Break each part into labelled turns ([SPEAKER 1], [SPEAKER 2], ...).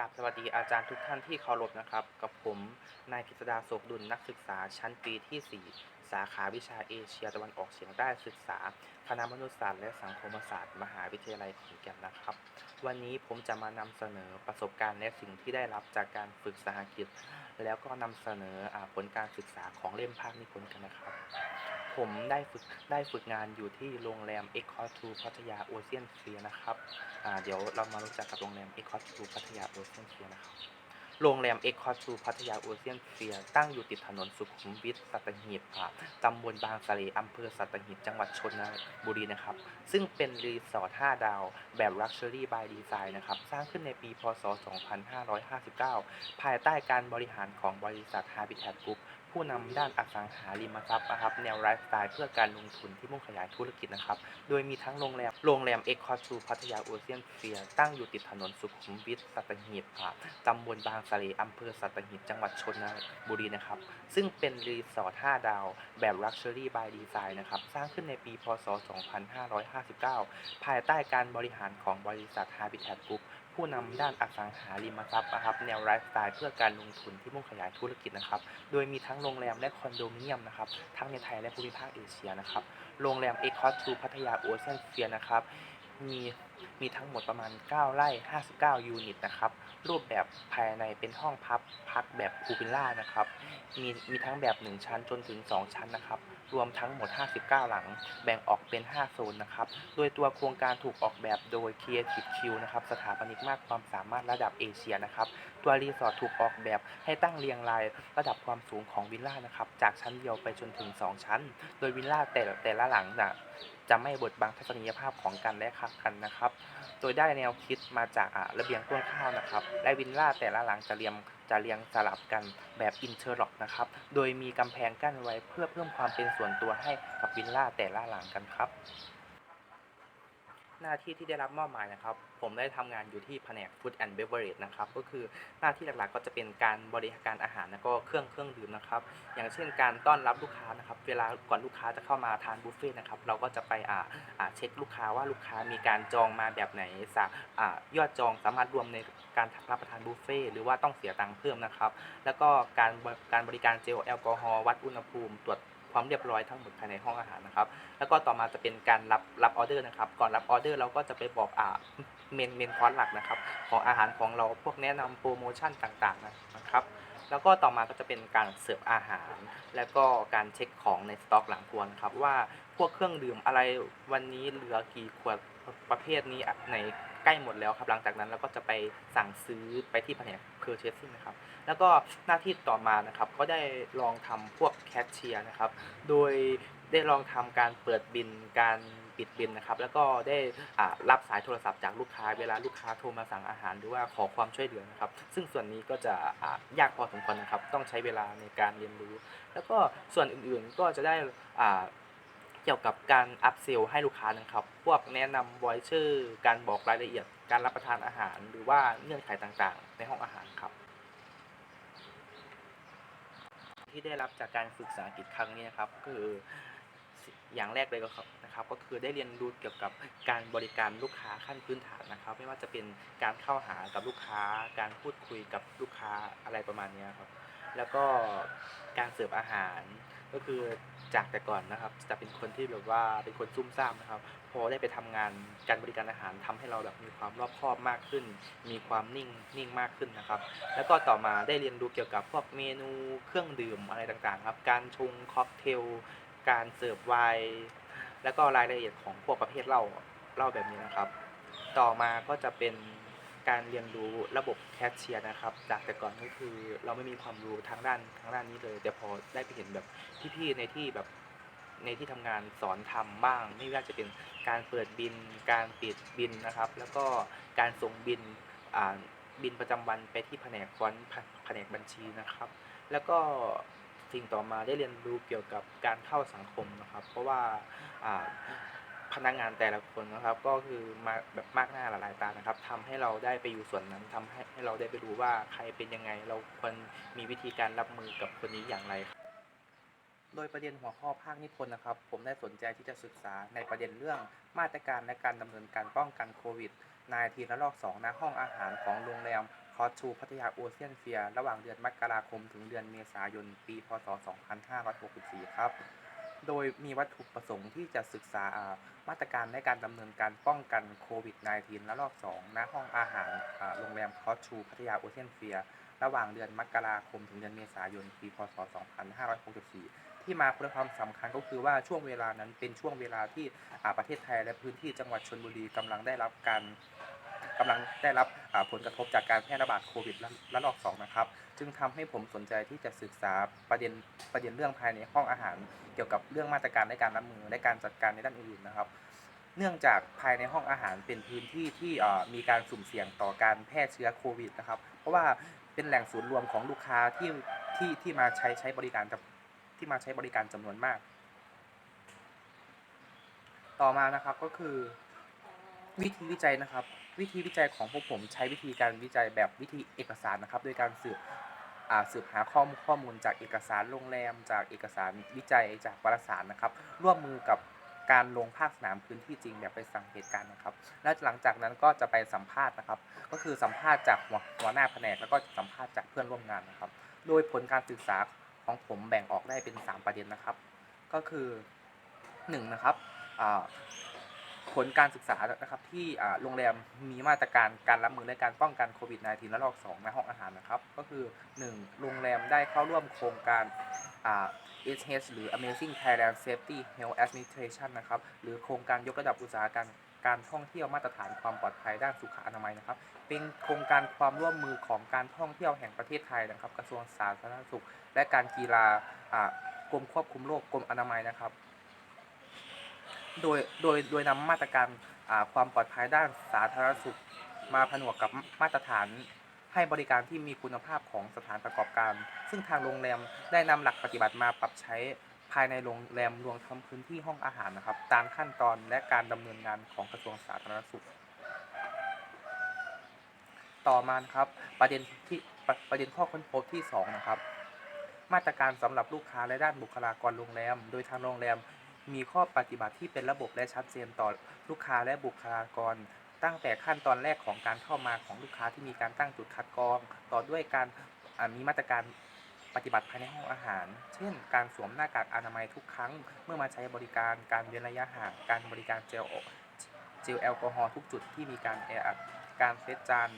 [SPEAKER 1] ราบสวัสดีอาจารย์ทุกท่านที่เคารพนะครับ กับผมนายกฤษดาโศกดุลนักศึกษาชั้นปีที่ 4 สาขาวิชาเอเชียตะวันออกเฉียงใต้ศึกษา คณะมนุษยศาสตร์และสังคมศาสตร์ มหาวิทยาลัยขอนแก่นนะครับ วันนี้ผมจะมานำเสนอประสบการณ์และสิ่งที่ได้รับจากการฝึกสหกิจ แล้วก็นำเสนออผลการศึกษาของเล่มภาคนิพนธ์กันนะครับ ผมได้ฝึกได้ฝึกงานอยู่ที่โรงแรม e c o 2พัทยาโอเชียนเฟียนะครับอ่าเดี๋ยวเรามารู้จักกับโรงแรม e c o 2พัทยาโอเชียนเฟียนะครับ โรงแรม e c o 2พัทยาโอเชียนเฟียตั้งอยู่ติดถนนสุขุมวิทสัตหีบอ่าตำบลบางสะเลอำเภอสัตหีบจังหวัดชนบุรีนะครับ ซึ่งเป็นรีสอร์ท 5 ดาว แบบ Luxury by Design นะครับ สร้างขึ้นในปี พศ 2559 ภายใต้การบริหารของบริษัท Habitat Group ผู้นำด้านอสังหาริมทรัพย์นะครับแนวไลฟ์สไตล์เพื่อการลงทุนที่มุ่งขยายธุรกิจนะครับ โดยมีทั้งโรงแรมโรงแรมเอ็กคอร์ทูพัทยาโอเชียนเฟียตั้งอยู่ติดถนนสุขุมวิทสัตหีบอ่าตำบลบางสะเลอำเภอสัตหีบจังหวัดชนบุรีนะครับ ซึ่งเป็นรีสอร์ท 5 ดาว แบบ Luxury by Design นะครับสร้างขึ้นในปีพศ 2559 ภายใต้การบริหารของบริษัท Habitat Group ผู้นำด้านอสังหาริมทรัพย์นะครับแนวไลฟ์สไตล์เพื่อการลงทุนที่มุ่งขยายธุรกิจนะครับ โดยมีทั้งโรงแรมและคอนโดมิเนียมนะครับ ทั้งในไทยและภูมิภาคเอเชียนะครับ โรงแรมเอคอสทูพัทยาโอเชียนเฟียนะครับ มี มีทั้งหมดประมาณ 9 ไร่ 59 ยูนิตนะครับ รูปแบบภายในเป็นห้องพักพักแบบพูลวิลล่านะครับ มีมีทั้งแบบ 1 ชั้นจนถึง 2 ชั้นนะครับ รวมทั้งหมด 59 หลัง แบ่งออกเป็น 5 โซนนะครับ โดยตัวโครงการถูกออกแบบโดย Creative Q นะครับ สถาปนิกมากความสามารถระดับเอเชียนะครับ ตัวรีสอร์ทถูกออกแบบให้ตั้งเรียงรายระดับความสูงของวิลล่านะครับ จากชั้นเดียวไปจนถึง 2 ชั้น โดยวิลล่าแต่แต่ละหลังจะ จะไม่บดบังทัศนียภาพของกันและคักกันนะครับ โดยได้แนวคิดมาจากระเบียงต้นข้าวนะครับ และวิลล่าแต่ละหลังจะเรียงจะเรียงสลับกันแบบอินเทอร์ล็อกนะครับ โดยมีกำแพงกั้นไว้เพื่อเพิ่มความเป็นส่วนตัวให้กับวิลล่าแต่ละหลังกันครับ หน้าที่ที่ได้รับมอบหมายนะครับ ผมได้ทำงานอยู่ที่แผนก Food and Beverage นะครับ ก็คือหน้าที่หลักๆ ก็จะเป็นการบริการอาหารแล้วก็เครื่องเครื่องดื่มนะครับ อย่างเช่นการต้อนรับลูกค้านะครับ เวลาก่อนลูกค้าจะเข้ามาทานบุฟเฟ่ต์นะครับ เราก็จะไปอ่าอ่าเช็คลูกค้าว่าลูกค้ามีการจองมาแบบไหนสาอ่ายอดจองสามารถรวมในการรับประทานบุฟเฟ่ต์หรือว่าต้องเสียตังค์เพิ่มนะครับ แล้วก็การบการบริการเจลแอลกอฮอล์วัดอุณหภูมิตรวจ ความเรียบร้อยทั้งหมดภายในห้องอาหารนะครับ แล้วก็ต่อมาจะเป็นการรับรับออเดอร์นะครับ ก่อนรับออเดอร์เราก็จะไปบอกอ่าเมนเมนคอร์สหลักนะครับ ของอาหารของเราพวกแนะนำโปรโมชั่นต่างๆนะครับ แล้วก็ต่อมาก็จะเป็นการเสิร์ฟอาหาร แล้วก็การเช็คของในสต็อกหลังครัวนะครับว่าพวกเครื่องดื่มอะไรวันนี้เหลือกี่ขวดประเภทนี้อันไหนใกล้หมดแล้วครับหลังจากนั้นเราก็จะไปสั่งซื้อไปที่แผนก purchasing นะครับ แล้วก็หน้าที่ต่อมานะครับ ก็ได้ลองทำพวกแคชเชียร์นะครับ โดยได้ลองทำการเปิดบินการปิดบินนะครับ แล้วก็ได้รับสายโทรศัพท์จากลูกค้าเวลาลูกค้าโทรมาสั่งอาหารหรือว่าขอความช่วยเหลือนะครับ ซึ่งส่วนนี้ก็จะยากพอสมควรนะครับ ต้องใช้เวลาในการเรียนรู้ แล้วก็ส่วนอื่นๆก็จะได้เกี่ยวกับการอัพเซลให้ลูกค้านะครับ พวกแนะนำไวเชอร์การบอกรายละเอียด การรับประทานอาหารหรือว่าเงื่อนไขต่างๆ ในห้องอาหารครับ ที่ได้รับจากการฝึกษาอังกฤษครั้งนี้นะครับ คืออย่างแรกเลยก็นะครับ ก็คือได้เรียนรู้เกี่ยวกับการบริการลูกค้าขั้นพื้นฐานนะครับ ไม่ว่าจะเป็นการเข้าหากับลูกค้า การพูดคุยกับลูกค้าอะไรประมาณนี้ครับ แล้วก็การเสิร์ฟอาหารก็คือ จากแต่ก่อนนะครับจะเป็นคนที่แบบว่าเป็นคนซุ่มซ่ามนะครับพอได้ไปทำงานการบริการอาหารทำให้เราแบบมีความรอบคอบมากขึ้น มีความนิ่งนิ่งมากขึ้นนะครับ แล้วก็ต่อมาได้เรียนรู้เกี่ยวกับพวกเมนูเครื่องดื่มอะไรต่างๆครับการชงค็อกเทลการเสิร์ฟไวน์แล้วก็รายละเอียดของพวกประเภทเหล้าเหล้าแบบนี้นะครับ ต่อมาก็จะเป็น การเรียนรู้ระบบแคชเชียร์นะครับ จากแต่ก่อนก็คือเราไม่มีความรู้ทางด้านทางด้านนี้เลย แต่พอได้ไปเห็นแบบพี่ๆในที่แบบในที่ทำงานสอนทำบ้าง ไม่ว่าจะเป็นการเปิดบิน การปิดบินนะครับ แล้วก็การส่งบินบินประจำวันไปที่แผนกฟอนต์แผนกบัญชีนะครับ แล้วก็สิ่งต่อมาได้เรียนรู้เกี่ยวกับการเข้าสังคมนะครับ เพราะว่า พนักงานแต่ละคนนะครับ ก็คือมาแบบมากหน้าหลายตานะครับทำให้เราได้ไปอยู่ส่วนนั้นทำให้ให้เราได้ไปรู้ว่าใครเป็นยังไง เราควรมีวิธีการรับมือกับคนนี้อย่างไรครับโดยประเด็นหัวข้อภาคนิพนธ์นะครับ ผมได้สนใจที่จะศึกษาในประเด็นเรื่องมาตรการและการดำเนินการป้องกันโควิดนายทีละลอก2ณห้องอาหารของโรงแรมคอชูพัทยาโอเชียนเฟีย ระหว่างเดือนมกราคมถึงเดือนเมษายน ปี พศ 2564 ครับ โดยมีวัตถุประสงค์ที่จะศึกษามาตรการในการดำเนินการป้องกันโควิด -19 และรอบ 2 ณ ห้องอาหารโรงแรมคอสชูพัทยาโอเชียนเฟียระหว่างเดือนมกราคมถึงเดือนเมษายน ปี พศ 2564 ที่มาด้วยความสำคัญก็คือว่าช่วงเวลานั้นเป็นช่วงเวลาที่ประเทศไทยและพื้นที่จังหวัดชลบุรีกำลังได้รับการ กำลังได้รับผลกระทบจากการแพร่ระบาดโควิดระลอก2นะครับ จึงทำให้ผมสนใจที่จะศึกษาประเด็นประเด็นเรื่องภายในห้องอาหาร เกี่ยวกับเรื่องมาตรการในการรับมือและการจัดการในด้านอื่นๆนะครับ เนื่องจากภายในห้องอาหารเป็นพื้นที่ที่มีการสุ่มเสี่ยงต่อการแพร่เชื้อโควิดนะครับ เพราะว่าเป็นแหล่งศูนย์รวมของลูกค้าที่ที่ที่มาใช้ใช้บริการที่มาใช้บริการจำนวนมาก ต่อมานะครับก็คือวิธีวิจัยนะครับ วิธีวิจัยของพวกผมใช้วิธีการวิจัยแบบวิธีเอกสารนะครับโดยการสืบสืบหาข้อมูลข้อมูลจากเอกสารโรงแรม จากเอกสารวิจัยจากวารสารนะครับ ร่วมมือกับการลงภาคสนามพื้นที่จริงแบบไปสังเกตการณ์นะครับ และหลังจากนั้นก็จะไปสัมภาษณ์นะครับ ก็คือสัมภาษณ์จากหัวหัวหน้าแผนกแล้วก็สัมภาษณ์จากเพื่อนร่วมงานนะครับ โดยผลการศึกษาของผมแบ่งออกได้เป็น 3 ประเด็นนะครับ ก็คือ1นะครับอ่า ผลการศึกษานะครับที่โรงแรมมีมาตรการการรับมือและการป้องกันโควิด -19 และลอก 2 ในห้องอาหารนะครับ ก็คือ 1. โรงแรมได้เข้าร่วมโครงการ ASH หรือ Amazing Thailand Safety Health Administration นะครับ หรือโครงการยกระดับอุตสาหการมการท่องเที่ยวมาตรฐานความปลอดภัยด้านสุขอนามัยนะครับ เป็นโครงการความร่วมมือของการท่องเที่ยวแห่งประเทศไทยนะครับ กระทรวงสาธารณสุข และการกีฬากรมควบคุมโรคกรมอนามัยนะครับ โดยโดยโดยนำมาตรการความปลอดภัยด้านสาธารณสุข มาผนวกกับมาตรฐานให้บริการที่มีคุณภาพของสถานประกอบการ ซึ่งทางโรงแรมได้นำหลักปฏิบัติมาปรับใช้ภายในโรงแรมรวมทั้งพื้นที่ห้องอาหารนะครับ ตามขั้นตอนและการดำเนินงานของกระทรวงสาธารณสุข ต่อมาครับประเด็นที่ประประเด็นข้อค้นพบที่สองนะครับ มาตรการสำหรับลูกค้าและด้านบุคลากรโรงแรม โดยทางโรงแรม มีข้อปฏิบัติที่เป็นระบบและชัดเจนต่อลูกค้าและบุคลากร ตั้งแต่ขั้นตอนแรกของการเข้ามาของลูกค้าที่มีการตั้งจุดคัดกรอง ต่อด้วยการมีมาตรการปฏิบัติภายในห้องอาหาร เช่น การสวมหน้ากากอนามัยทุกครั้ง เมื่อมาใช้บริการ การเว้นระยะห่าง การบริการเจลเจลแอลกอฮอล์ทุกจุดที่มีการแออัด การเซตจาน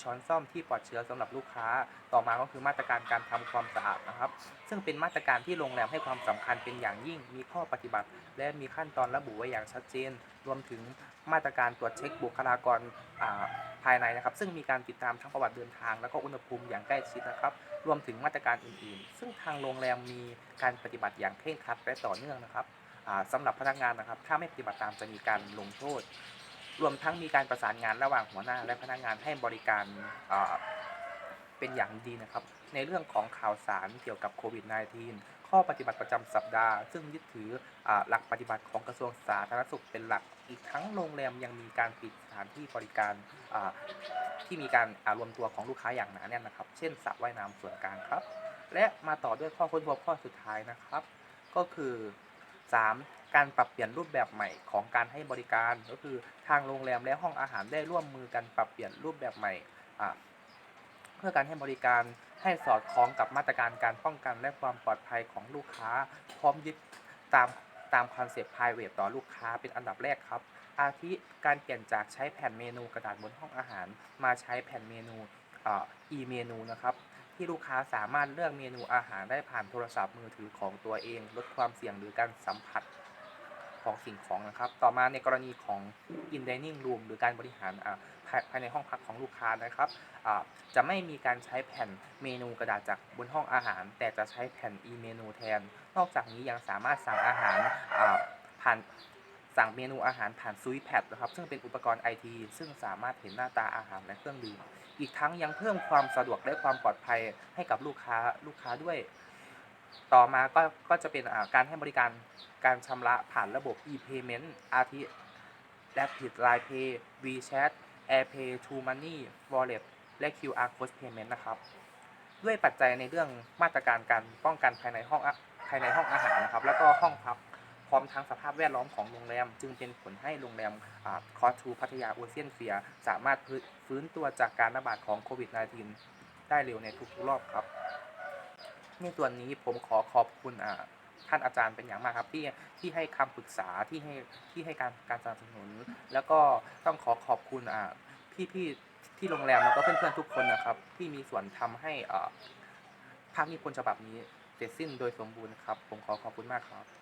[SPEAKER 1] ช้อนซ่อมที่ปลอดเชื้อสำหรับลูกค้า ต่อมาก็คือมาตรการการทำความสะอาดนะครับ ซึ่งเป็นมาตรการที่โรงแรมให้ความสำคัญเป็นอย่างยิ่ง มีข้อปฏิบัติ และมีขั้นตอนระบุไว้อย่างชัดเจน รวมถึงมาตรการตรวจเช็คบุคลากรภายในนะครับ ซึ่งมีการติดตามทั้งประวัติเดินทาง และก็อุณหภูมิอย่างใกล้ชิดนะครับ รวมถึงมาตรการอื่นๆ ซึ่งทางโรงแรมมีการปฏิบัติอย่างเคร่งครัดและต่อเนื่องนะครับสำหรับพนักงานนะครับ ถ้าไม่ปฏิบัติตามจะมีการลงโทษ รวมทั้งมีการประสานงานระหว่างหัวหน้าและพนักงานให้บริการเป็นอย่างดีนะครับ ในเรื่องของข่าวสารเกี่ยวกับโควิด -19 ข้อปฏิบัติประจำสัปดาห์ ซึ่งยึดถืออหลักปฏิบัติของกระทรวงสาธารณสุขเป็นหลัก อีกทั้งโรงแรมยังมีการปิดสถานที่บริการที่มีการรวมตัวของลูกค้าอย่างหนาแน่นนะครับ เช่นสระว่ายน้ำส่วนกลางครับ และมาต่อด้วยข้อค้นพบข้อสุดท้ายนะครับ ก็คือ 3. การปรับเปลี่ยนรูปแบบใหม่ของการให้บริการ ก็คือทางโรงแรมและห้องอาหารได้ร่วมมือกันปรับเปลี่ยนรูปแบบใหม่เพื่อการให้บริการให้สอดคล้องกับมาตรการการป้องกันและความปลอดภัยของลูกค้า พร้อมยึดตามตามคอนเซปต์ private ต่อลูกค้าเป็นอันดับแรกครับ อาทิการเปลี่ยนจากใช้แผ่นเมนูกระดาษบนห้องอาหาร มาใช้แผ่นเมนูอ่อ e-menu นะครับที่ลูกค้าสามารถเลือกเมนูอาหารได้ผ่านโทรศัพท์มือถือของตัวเอง ลดความเสี่ยงหรือการสัมผัส ของสิ่งของนะครับ ต่อมาในกรณีของ in dining room หรือการบริหารภายในห้องพักของลูกค้านะครับจะไม่มีการใช้แผ่นเมนูกระดาษจากบนห้องอาหาร แต่จะใช้แผ่นอีเมนูแทน นอกจากนี้ยังสามารถสั่งอาหารผ่านสั่งเมนูอาหารผ่านซูยแพดนะครับ ซึ่งเป็นอุปกรณ์ไอทีซึ่งสามารถเห็นหน้าตาอาหารและเครื่องดื่ม อีกทั้งยังเพิ่มความสะดวกและความปลอดภัยให้กับลูกค้าลูกค้าด้วย ต่อมาก็ก็จะเป็นการให้บริการการชำระผ่านระบบ e-payment อาทิ Rapid Line Pay WeChat AirPay True Money Wallet และ QR Code Payment นะครับ ด้วยปัจจัยในเรื่องมาตรการการป้องกันภายในห้องภายในห้องอาหารนะครับ แล้วก็ห้องพักผร้อมทั้งสภาพแวดล้อมของโรงแรม จึงเป็นผลให้โรงแรมคอทูพัทยาโอเชียนเฟียสามารถฟื้นตัวจากการระบาดของโควิด -19 ได้เร็วในทุกๆรอบครับ ในส่วนี้ผมขอขอบคุณอ่าท่านอาจารย์เป็นอย่างมากครับที่ที่ให้คำปรึกษาที่ให้ที่ให้การการสนับสนุน แล้วก็ต้องขอขอบคุณอ่าพี่พี่ๆที่โรงแรมแล้วก็เพื่อนๆทุกคนนะครับ ที่มีส่วนทำให้อ่าภาคนิพนธ์ฉบับนี้เสร็จสิ้นโดยสมบูรณ์ครับ ผมขอขอบคุณมากครับ